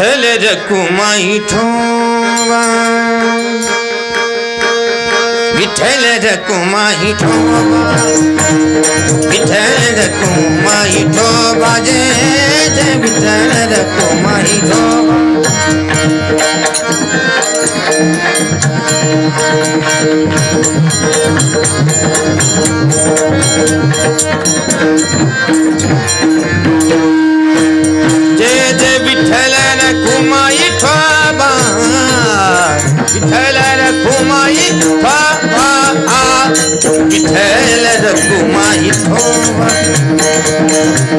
ছেলের কুমাইঠো বিঠেলের কুমাইঠো বিঠেলের কুমাইঠো বাজে বিঠেলের কুমাইঠো रकुमाई ठोबा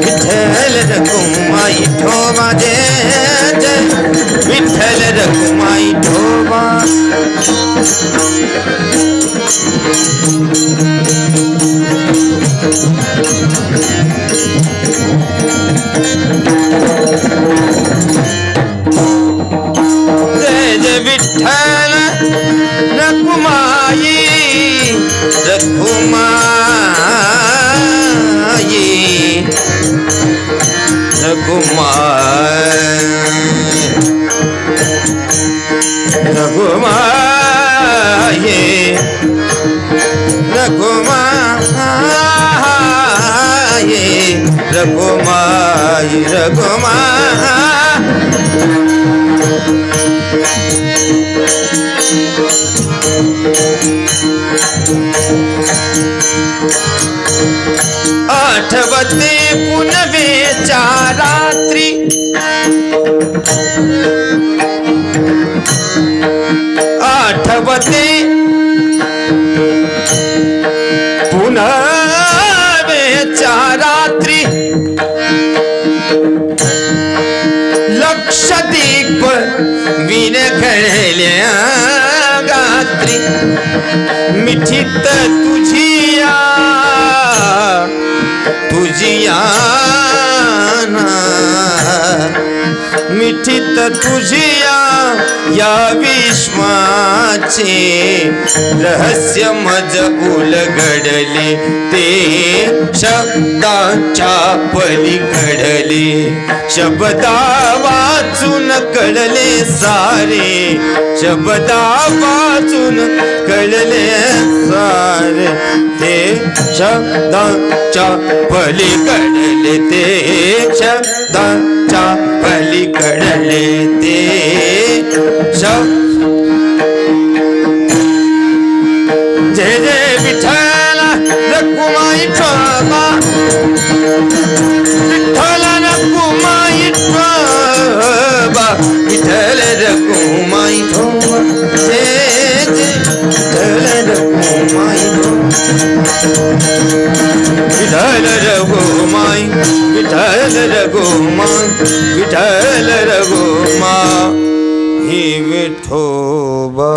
विठ्ठल रकुमाई ठोबा जय जय विठ्ठल रकुमाई ठोबा जय रघुमाए रघुमाई रघुमा आठवते पुनवे चारात्रि। आठवते विन गात्री. मिठीत तुझी मिठीत तुझिया या विश्वाचे रहस्य मज उलगडले ते शब्दाच्या पलीकडले शब्दा वाचून कळले सारे शब्दा वाचून कळले सारे ते शब्दाच्या पलीकडले ते शब्दा கடலே विठ्ठल रघुमाई विठ्ठल रघुमाई विठ्ठल रघुमा ही विठोबा.